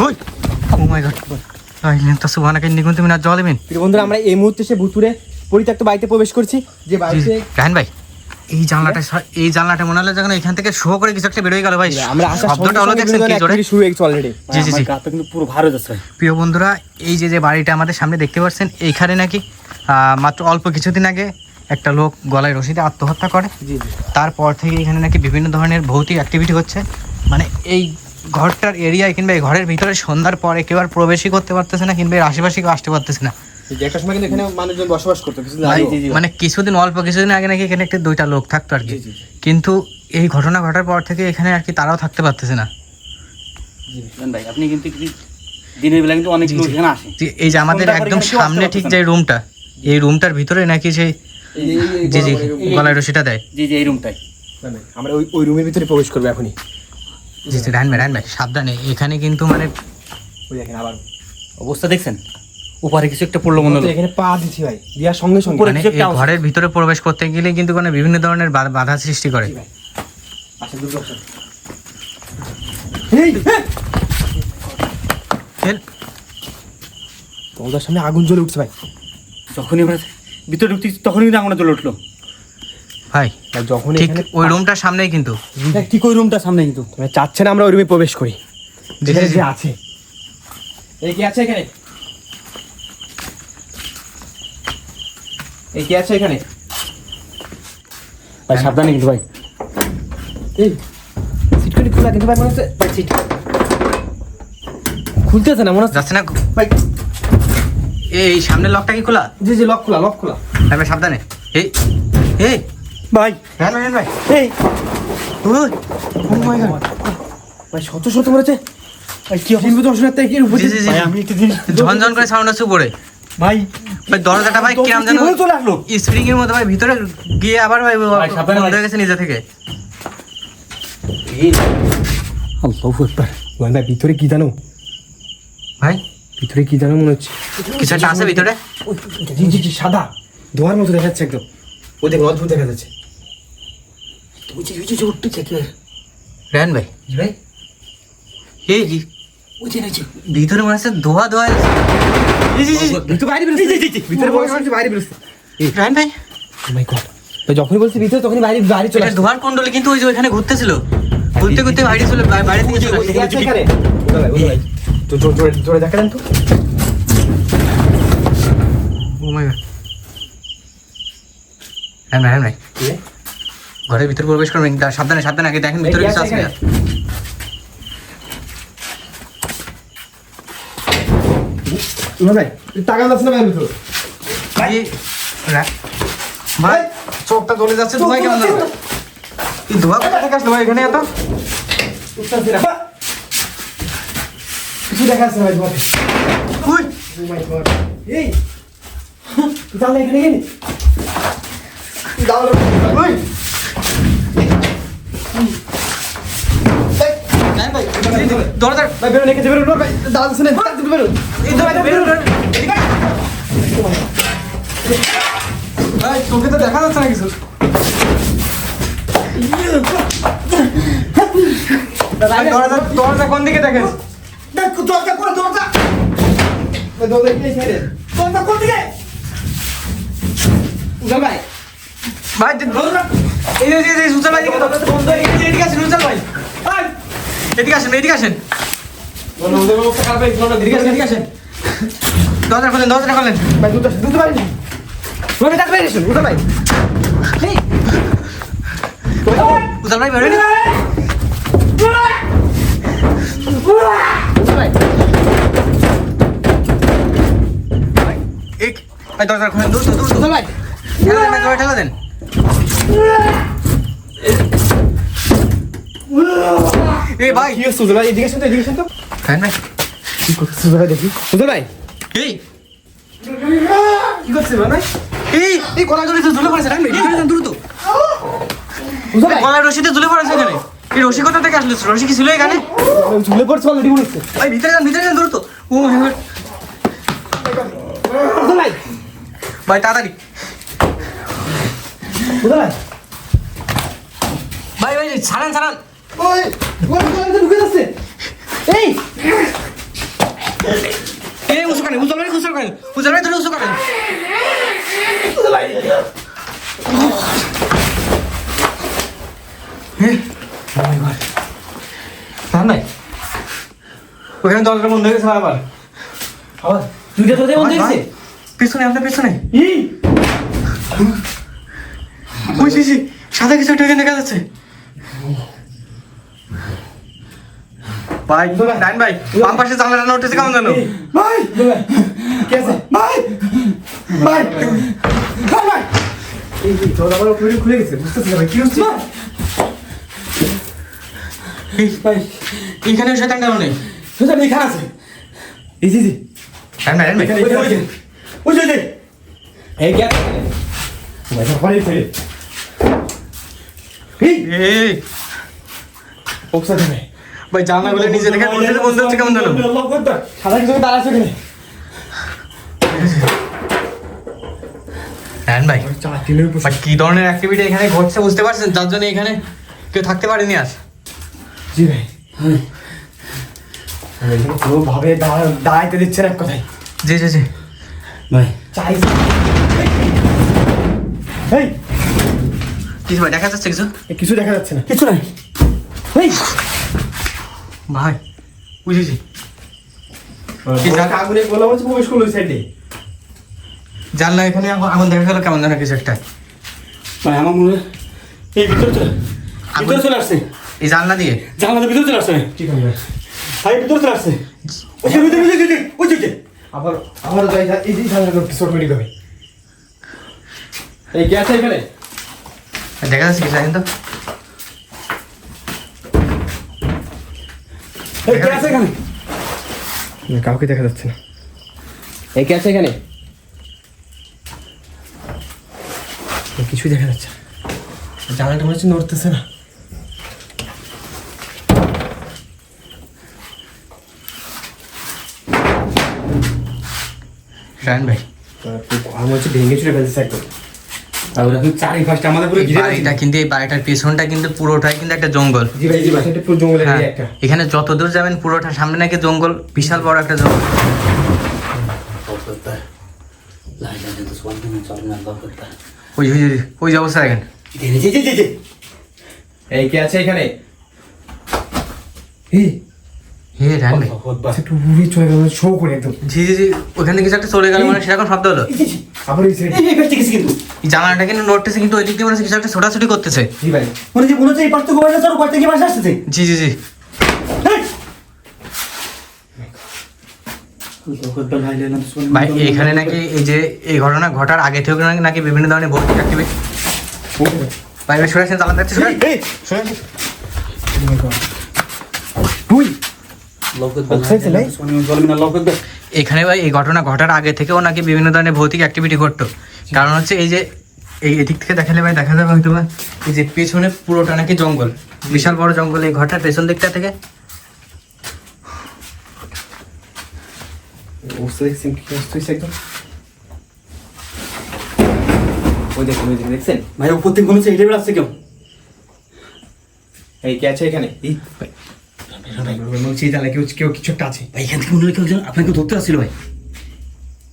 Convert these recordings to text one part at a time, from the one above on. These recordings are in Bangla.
কই ও মাই গড আইলেন তো সুবহানাকে নিগুন তুমি না জল বন্ধুরা আমরা এই মুহূর্তে সে ভূতুরে পরিত্যক্ত বাড়িতে প্রবেশ করছি। যে বাড়িতে রাহান ভাই এই জানলাটা এই জানলাটা মনে হলো যখন এখান থেকে শো করে কিছু একটা বেরোয় গেল ভাই। আমরা শব্দটা হলো দেখছেন কি জোরে? শুরু হয়ে গেছে অলরেডি জি জি জি। কিন্তু পুরো ভালো যাচ্ছে। প্রিয় বন্ধুরা এই যে যে বাড়িটা আমাদের সামনে দেখতে পাচ্ছেন এইখানে নাকি আহ, মাত্র অল্প কিছুদিন আগে একটা লোক গলায় রশিদে আত্মহত্যা করে। তারপর থেকে এখানে নাকি বিভিন্ন ধরনের ভৌতিক অ্যাক্টিভিটি হচ্ছে। মানে এই ঘরটার এরিয়ায় কিংবা এই ঘরের ভিতরে সন্ধ্যার পরে কেউ আর প্রবেশই করতে পারতেছে না কিংবা এর আশেপাশে কেউ আসতে পারতেছে না। একটা সময় কিন্তু এখানে মানুষজন বসবাস করতো কিছুদিন মানে কিছুদিন অল্প কিছুদিন আগে নাকি এখানে একটা দুইটা লোক থাকতো আর কি। কিন্তু এই ঘটনা ঘটার পর থেকে এখানে আর কি তারাও থাকতে পারতেছে না। ভাই? আপনি কিন্তু দিনের বেলা কিন্তু অনেক লোক এখানে আসে। এই যে আমাদের একদম সামনে ঠিক যে রুমটা এই রুমটার ভিতরে নাকি সেই জি জি গলায় রশিটা দেয়। জি জি এই রুমটাই। আমরা ওই ওই রুমের ভিতরে প্রবেশ করব এখনই। জি জি রান ভাই রান ভাই সাবধানে। এখানে কিন্তু মানে ওই দেখেন আবার অবস্থা দেখছেন? উপরে কিছু একটা পড়ল মনে হলো। এখানে পা দিচ্ছি ভাই দিয়ার সঙ্গে সঙ্গে। মানে এই ঘরের ভিতরে প্রবেশ করতে গেলে কিন্তু মানে বিভিন্ন ধরনের বাধা সৃষ্টি করে। আচ্ছা দুটো এই! দরজার সামনে আগুন জ্বলে উঠছে ভাই। যখনই আমরা ভিতরে ঢুকছি তখনই কিন্তু আগুনে জ্বলে উঠল। ভাই যখন ঠিক ওই রুমটার সামনেই কিন্তু। ঠিক ওই রুমটার সামনে কিন্তু। চাচ্ছে না আমরা ওই রুমে প্রবেশ করি। জি, যে আছে। এই কি আছে এখানে? এই কি আছে এখানে? ভাই সাবধানে কিন্তু ভাই। এই খোলা কিন্তু ভাই মনে হচ্ছে ভাই সিট খুলতেছে না মনে হচ্ছে যাচ্ছে না ভাই। এই সামনের লকটা কি খোলা? জি জি লক খোলা লক খোলা। ভাই সাবধানে। এই এই ভাই। রান ভাই ভাই। এই। ওই, oh my God. ভাই শত শত মনে হচ্ছে ভাই কি অবস্থা? দর্শনার্থী কি উপর। ভাই আমি একটা জিনিস ঝনঝন করে সাউন্ড হচ্ছে উপরে। ভাই ভাই দরজাটা ভাই কিরাম যেন কীভাবে চলে আসলো? স্প্রিং এর মতো ভাই ভিতরে গিয়ে আবার ভাই ভাই, বন্ধ হয়ে গেছে নিজে থেকে। আল্লাহু আকবার। ভাই ভাই ভিতরে কি জানো? ভাই? ভিতরে কি জানো মনে হচ্ছে? কিছু একটা আছে ভিতরে? জি জি জি সাদা। ধোয়ার মতো দেখাচ্ছে একদম। ওই দেখুন অদ্ভুত দেখা যাচ্ছে। ওই যে ওই যে উঠতেছে কি? রান ভাই। ভাই। এই এই, ওই যে ভিতরে মনে ধোয়া ধোয়া ভিতরে বাইরে বেরোচ্ছে। ভিতরে বাইরে বেরোচ্ছে। রান ভাই। My God. তো যখনই বলছি ভিতরে তখনই বাইরে বাইরে চলে আসছে। ধোয়ার কুণ্ডলে কিন্তু ওই যে ওইখানে ঘুরতেছিল। ঘুরতে ঘুরতে বাইরে চলে বাইরে থেকে চলে তো জোরে জোরে দেখা দেন তো। Oh my God. ভাই কি? রে? ঘরের ভিতরে প্রবেশ করবেন সাবধানে সাবধানে আগে দেখেন ভিতরে কিছু আছে আছে এখানে? কিনা। ইমরান ভাই তুই টাকা যাচ্ছে না ভাই ভিতরে? এই, ভাই চোখটা জ্বলে যাচ্ছে ধোঁয়া কেমন লাগবে এই ধোঁয়া কোথা থেকে আসলো ভাই এখানে এত? কিছু দেখা যাচ্ছে ভাই. এই এখানে গেলি জানলা উই। রান ভাই, এই যে দরজার ভাই বেরো রেখেছে বেরো ভাই দাঁড়া যাচ্ছে না বেরো। এই ভাই, বেরো, চোখে তো দেখা যাচ্ছে না কিছু। দরজা দরজা কোন দিকে দেখেন দেখ দরজা করে দরজা। দরজা দরজা কোন দিকে? ভাই। ভাই দরজা এই যে সুজাল ভাই বন্ধ হয়ে গেছে এদিকে ভাই ভাই, এদিকে আসেন এদিকে আসেন। এদিকে আসেন এদিকে আসেন। দরজা খোলেন খোলেন। ভাই ডাক বেরোয় ভাই। দরজা খোলেন দূর দূর দূর উজাল ভাই। ঠেলা দেন ভাই, ঠেলা দেন। এই ভাই। কি উজাল ভাই এদিকে শুন তো এদিকে শুন তো। ফ্যান ভাই কি করছিস উজাল ভাই দেখি? উজাল ভাই। এই। কি করছিস ভাই? এই। এই গলা গলিতে ঝুলে পড়েছে ভিতরে যান দ্রুত। উজাল ভাই। রশিতে ঝুলে পড়েছে এখানে। এই রশি কোথা থেকে আসলো? রশি কি ছিল এখানে? ঝুলে পড়ছে অলরেডি মনে হচ্ছে। ভাই ভিতরে যান ভিতরে যান দ্রুত। ও my ভাই। ভাই তাড়াতাড়ি। ভাই ভাই ছাড়ান ছাড়ান। ওই ওই ভাই ঢুকে যাচ্ছে। এই! এই উঁচু করেন উজ্জ্বল ভাই উঁচু করেন উজ্জ্বল ভাই ধরে করেন হ্যাঁ নাই ওখানে দরজা বন্ধ হয়ে গেছে আবার? আবার? দুইটা তো যেমন দেখছে পিছনে আপনার পিছনে। ই! ওই সাদা কিছু একটা দেখা যাচ্ছে। ভাই ডাইন ভাই বাম পাশে জানলাটা না উঠেছে কেমন জানো ভাই কে আছে? ভাই ভাই ভাই ভাই। এই এই তোর আবার খুলে খুলে গেছে বুঝতেছি না ভাই কি হচ্ছে? এই- ভাই। এইখানে শয়তান কেন নেই সোজা এখানে আছে। এই জি জি ডাইন ভাই ডাইন ভাই। ওই যে, ওই যে, ওই যে, ওই যে। এই কে ভাই তো পরে ফেলে এই। এই। ওপসা দেবে ভাই জানলাগুলো নিজে দেখে বন্ধ হচ্ছে কেমন জানো? সাদা কিছু ডাইন ভাই। কি ধরনের অ্যাক্টিভিটি এখানে ঘটছে বুঝতে পারছেন? যার জন্য এখানে কেউ থাকতে পারেনি আজ। জি ভাই পুরো ভাবে দাঁড়া- দাঁড়াইতে দিচ্ছে না কথায়। জি জি জি। ভাই চাই। এই। কিছু ভাই দেখা যাচ্ছে কিছু? কিছু দেখা যাচ্ছে না। কিছু নাই। এই। ভাই বুঝেছি। আগুনে প্রবেশ করল সাইডে জানলা এখানে আগুন দেখা গেল কেমন জানো কিছু একটা। ভাই আমার মনে এই ভিতরে চলে ভিতরে চলে আসছে। এই জানলা দিয়ে? জানলাতে ভিতরে চলে আসছে। ঠিক আছে ভাই। ভিতরে চলে আসছে। ওই যে, ওই যে, যে। আবার যাই এই যে জানলা হবে এখানে। দেখা যাচ্ছে কিছু কিন্তু। এই কে আছে এখানে কাউকে দেখা যাচ্ছে না। এই কে আছে এখানে? কিছুই দেখা যাচ্ছে না। জানলাটা মনে হচ্ছে নড়তেছে না। রায়ন ভাই। ঘর মনে হচ্ছে ভেঙে চুরে ফেলছে একদম। এখানে যত দূর যাবেন পুরোটা সামনে নাকি জঙ্গল বিশাল বড় একটা জঙ্গল। ওই ওই ওই- ওই যে অবস্থা দেখেন। এই কে আছে এখানে? হে উড়ে চলে গেল শো করে একদম। জি জি জি ওখানে কিছু একটা চলে গেল মানে সেরকম শব্দ হলো। আবার এই সাইডে এই ব্যক্তি কিছু কিন্তু। এই জানালাটা কিন্তু নড়তেছে কিন্তু ওই দিক দিয়ে মনে হচ্ছে কিছু একটা ছোটাছুটি করতেছে। জি ভাই। মনে হচ্ছে মনে হচ্ছে এই পাশ থেকে বাসা আর ওপাশ থেকে বাসা আসতেছে? জি জি জি। ভাই এখানে নাকি এই যে এই ঘটনা ঘটার আগে থেকে নাকি- নাকি বিভিন্ন ধরনের ভৌতিক অ্যাক্টিভিটি ভাই ভাই শুনেছেন চালান যাচ্ছে শুনেন তুই এখানে ভাই এই ঘটনা ঘটার আগে থেকেও নাকি বিভিন্ন ধরনের ভৌতিক অ্যাক্টিভিটি ঘটতো। কারণ হচ্ছে এই যে এই এদিক থেকে দেখালে ভাই দেখা যাবে হয়তো বা এই যে পেছনে পুরোটা নাকি জঙ্গল বিশাল বড় জঙ্গল এই ঘরটার পেছন দিকটা থেকে। ভাই উপর থেকে হচ্ছে হেঁটে বেড়াচ্ছে কেউ। এই কে আছে এখানে? হচ্ছে কেউ কেউ কিছু একটা আছে। ভাই এখান থেকে কেউ আপনাকে ধরতে আসছিল ভাই।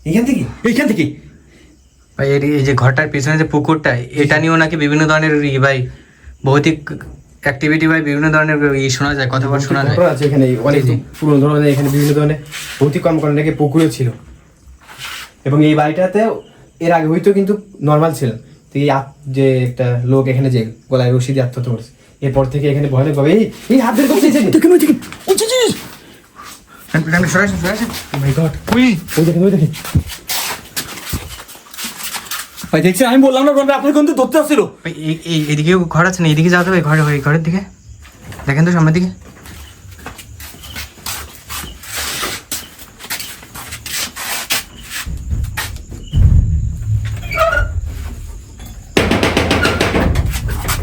এখান থেকে? এইখান থেকে? ভাই এর এই যে ঘরটার পেছনে যে পুকুরটা এটা নিয়েও নাকি বিভিন্ন ধরনের ই ভাই ভৌতিক অ্যাক্টিভিটি ভাই বিভিন্ন ধরনের ই শোনা যায় কথাবার্তা শোনা যায়। আছে এখানে অনেক। পুরনো ধরনের এখানে বিভিন্ন ধরনের ভৌতিক কর্মকাণ্ড নাকি পুকুরে ছিল। এবং এই বাড়িটাতে এর আগে হয়তো কিন্তু নর্মাল ছিল। তো এই যে একটা লোক এখানে যে গলায় রশি দিয়ে আত্মহত্যা করেছে। এরপর থেকে এখানে ভয়ানক ভাবে এই এই হাত Oh উই। ওই দেখেন ওই দেখেন। ভাই দেখছি আমি বললাম না আপনার কিন্তু ধরতে আসছিল। এইদিকে এই- এই এদিকেও ঘর আছে না? এদিকে যাওয়া যাবে ঘরে ঘরের দিকে। দেখেন তো সামনের দিকে।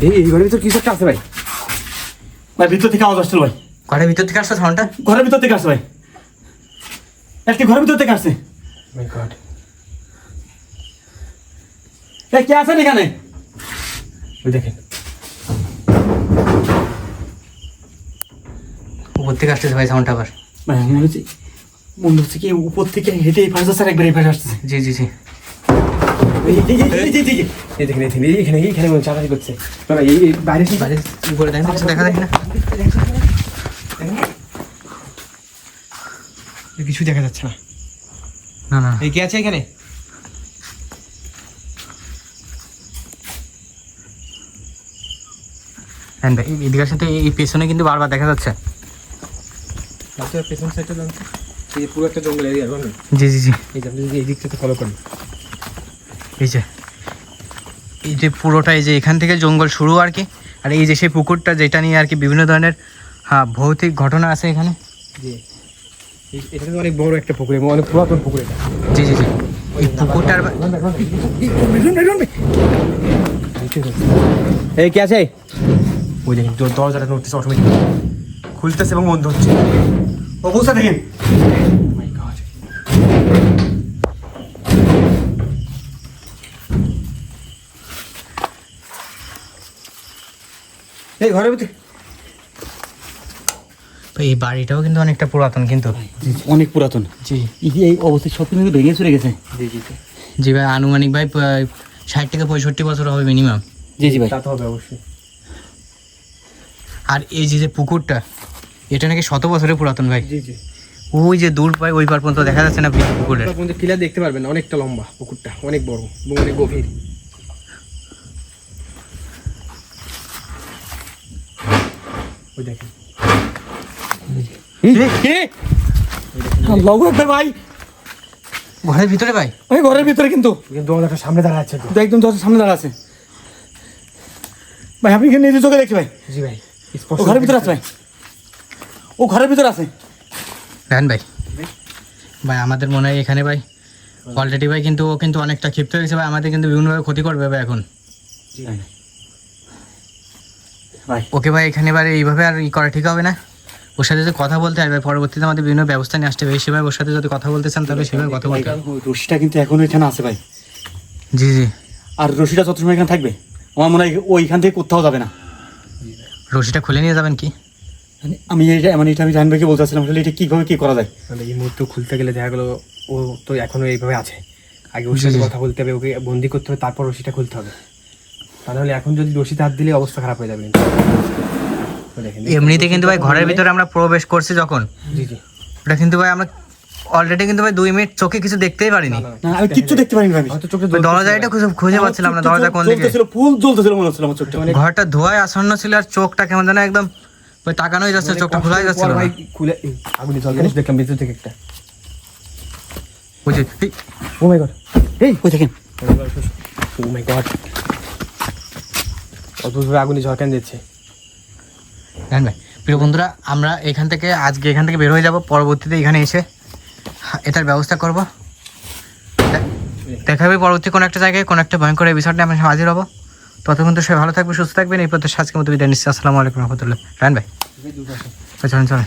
এই এই ঘরের ভিতর কিছু একটা আছে ভাই? ভাই ভিতর থেকে আওয়াজ আসছিল ভাই। ঘরের ভিতর থেকে আসছে সাউন্ডটা ঘরের ভিতর থেকে আসছে ভাই। একটি ঘরের ভিতর থেকে আসছে। মাই গড এই কে আছেন এখানে? ওই দেখেন। উপর থেকে আসতেছে ভাই সাউন্ডটা আবার। ভাই আমি বলেছি মনে হচ্ছে কি উপর থেকে হেঁটে এই পাশে স্যার একবার এই পাশে আসছে জি জি জি। কিছু দেখা যাচ্ছে না না না এই কে আছে এখানে পেছনে কিন্তু বারবার দেখা যাচ্ছে পুরো একটা জি জি জি এই যে আপনি যদি এই দিক থেকে ফলো করেন এই যে এই যে পুরোটা এই যে এখান থেকে জঙ্গল শুরু আর কি। আর এই যে সেই পুকুরটা যেটা নিয়ে আর কি বিভিন্ন ধরনের হ্যাঁ ভৌতিক ঘটনা আছে এখানে। জি। এটা কিন্তু অনেক বড় একটা পুকুর এবং অনেক পুরাতন পুকুর এটা। জি জি জি। এই পুকুরটার এই কে আছে? ওই দেখেন দরজাটা নড়তেছে অটোমেটিক খুলতেছে এবং বন্ধ হচ্ছে। অবস্থা দেখেন। এই ঘরের ভিতরে। এই বাড়িটাও কিন্তু অনেকটা পুরাতন কিন্তু। অনেক পুরাতন। জি। এই সব কিন্তু ভেঙে চলে গেছে। জি জি জি। ভাই আনুমানিক ভাই ষাট থেকে পঁয়ষট্টি বছর হবে মিনিমাম জি জি ভাই। তা তো হবে অবশ্যই। আর এই যে যে পুকুরটা এটা নাকি শত বছরের পুরাতন ভাই। জি জি। ওই যে দূর পাই ওই পার পর্যন্ত দেখা যাচ্ছে না পুকুরের। ক্লিয়ার দেখতে পারবেন অনেকটা লম্বা পুকুরটা অনেক বড় এবং অনেক গভীর। ওই দেখেন। ভাই। ঘরের ভিতরে ভাই? ওই ঘরের ভিতরে কিন্তু। দরজাটা সামনে দাঁড়া আছে একদম দরজার সামনে দাঁড়া আছে। ভাই আপনি নিজে চোখে দেখছি ভাই। জি ভাই ও ঘরের ভিতরে আছে ভাই। ও ঘরের ভিতরে আছে। রান ভাই। ভাই আমাদের মনে হয় এখানে ভাই অলরেডি ভাই কিন্তু ও কিন্তু অনেকটা ক্ষিপ্ত হয়েছে ভাই। আমাদের কিন্তু বিভিন্নভাবে ক্ষতি করবে ভাই এখন। ভাই। ওকে ভাই এখানে এবার এইভাবে আর ই করা ঠিক হবে না। ওর সাথে যদি কথা বলতে হবে পরবর্তীতে আমাদের বিভিন্ন ব্যবস্থা নিয়ে আসতে হবে। সেভাবে ওর সাথে যদি কথা বলতে চান তাহলে সেভাবে কথা বলতে হবে রশিটা কিন্তু এখনও এখানে আছে ভাই। জি জি। আর রশিটা যত সময় এখানে থাকবে আমার মনে হয় ওইখান থেকে কোথাও যাবে না। রশিটা খুলে নিয়ে যাবেন কি? মানে আমি এটা মানে এটা আমি জাহান ভাইকে বলতেছিলাম আসলে এটা কীভাবে কি করা যায়? মানে এই মুহূর্তে খুলতে গেলে দেখা গেলো ও তো এখনও এইভাবে আছে। আগে ওর সাথে। কথা বলতে হবে ওকে বন্দি করতে হবে তারপর রশিটা খুলতে হবে। তা নাহলে এখন যদি রশিতে হাত দিলে অবস্থা খারাপ হয়ে যাবে কিন্তু। তো দেখেন এমনিতে কিন্তু ভাই ঘরের ভিতরে আমরা প্রবেশ করছি যখন। জি জি। ওটা কিন্তু ভাই আমরা অলরেডি কিন্তু ভাই দুই মিনিট চোখে কিছু দেখতেই পারিনি। আমি কিচ্ছু দেখতে পারিনি ভাই। হয়তো চোখে দরজাটা খুঁজে খুঁজে পাচ্ছিলাম না দরজা কোন দিকে? জ্বলতেছিল ফুল জ্বলতেছিল মনে হচ্ছিল আমার চোখটা। ঘরটা ধোয়ায় আসন্ন ছিল আর চোখটা কেমন যেন একদম ওই তাকানোই যাচ্ছে চোখটা খোলাই যাচ্ছিল ভাই খুলে আগুনে দেখলাম ভিতর থেকে একটা। ওই যে ও মাই গড এই ওই দেখেন। ও মাই গড অদ্ভুতভাবে আগুনে ঝরকান দিচ্ছে। জান ভাই প্রিয় বন্ধুরা আমরা এখান থেকে আজকে এখান থেকে বের হয়ে যাব পরবর্তীতে এখানে এসে এটার ব্যবস্থা করব। দেখা হবে পরবর্তী কোনো একটা জায়গায় কোনো একটা ভয়ঙ্কর এই বিষয়টা আমরা হাজির হব। ততক্ষণ তো সবাই ভালো থাকবে সুস্থ থাকবেন। এই পথে আজকের মতো বিদায় নিচ্ছি। আসসালামু আলাইকুম রহমতুল্লাহ। রান ভাই। চলেন চলেন।